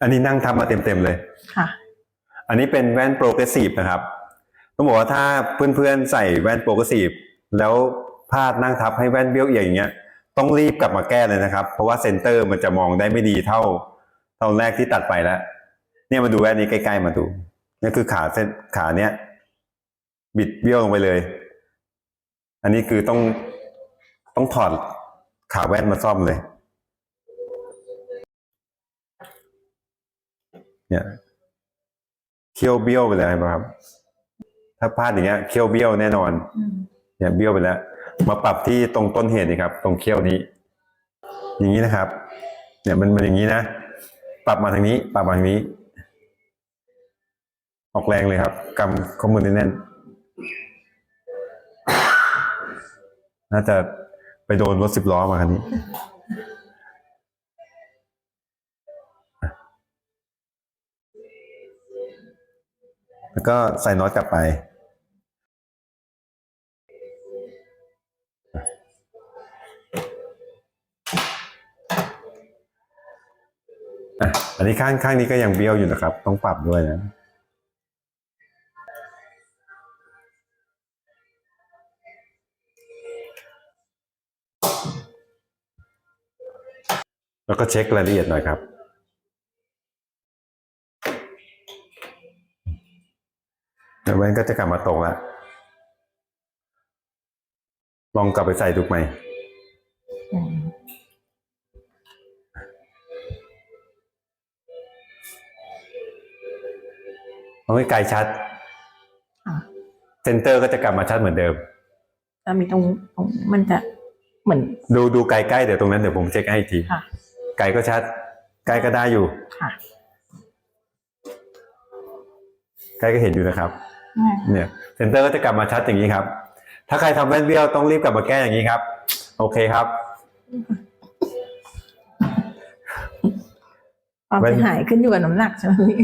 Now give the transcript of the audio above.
อันนี้นั่งทำมาเต็มๆเลย ค่ะ อันนี้เป็นแว่นโปรเกรสซีฟนะครับต้องบอกว่าถ้าเพื่อนๆใส่แว่นโปรเกรสซีฟแล้วพลาดนั่งทับให้แว่นเบี้ยวเอียงอย่างเงี้ยต้องรีบกลับมาแก้เลยนะครับ เพราะว่าเซนเตอร์มันจะมองได้ไม่ดีเท่าเท่าแรกที่ตัดไปแล้ว เนี่ยมาดูแว่นนี้ใกล้ๆมาดูนี่คือขาเส้นขาเนี้ยบิดเบี้ยวลงไปเลย อันนี้คือต้องต้องถอดขาแว่นมาซ่อมเลย เนี่ยเคี้ยวเบี้ยวไปเลยครับ ถ้าพลาดอย่างเงี้ยเคี้ยวเบี้ยวแน่นอนอืมเนี่ยเบี้ยวไปแล้ว มาปรับที่ตรงต้นเหตุนี่ครับ ตรงเคี้ยวนี้ อย่างนี้นะครับ เนี่ยมันมันอย่างนี้นะปรับมาทางนี้ ปรับมาทางนี้ ออกแรงเลยครับกำข้อมือแน่นๆน่าจะไปโดนรถสิบล้อมาคันนี้ แล้วก็ใส่น็อตกลับไป อะ อันนี้ข้างข้างนี้ก็ยังเบี้ยวอยู่นะครับ ต้องปรับด้วยนะแล้วก็เช็ครายละเอียดหน่อยครับ เดี๋ยวแว่นก็จะกลับมาตรงแล้วลองกลับไปใส่ดูไหมอืมเอาให้ไกลชัดค่ะเซนเตอร์ก็จะกลับมาชัดเหมือนเดิมแล้วมีตรงตรงมันจะเหมือน ดูดูไกลๆเดี๋ยวตรงนั้นเดี๋ยวผมเช็คให้อีกทีค่ะไกลก็ชัด ไกลก็ได้อยู่ค่ะไกลก็เห็นอยู่นะครับอืม เนี่ยเซนเตอร์ก็จะกลับมาชัดอย่างนี้ครับ ถ้าใครทำแว่นเบี้ยวต้องรีบกลับมาแก้อย่างนี้ครับ โอเคครับความแว่นเสียหายขึ้นอยู่กับน้ำหนักใช่ไหมพี่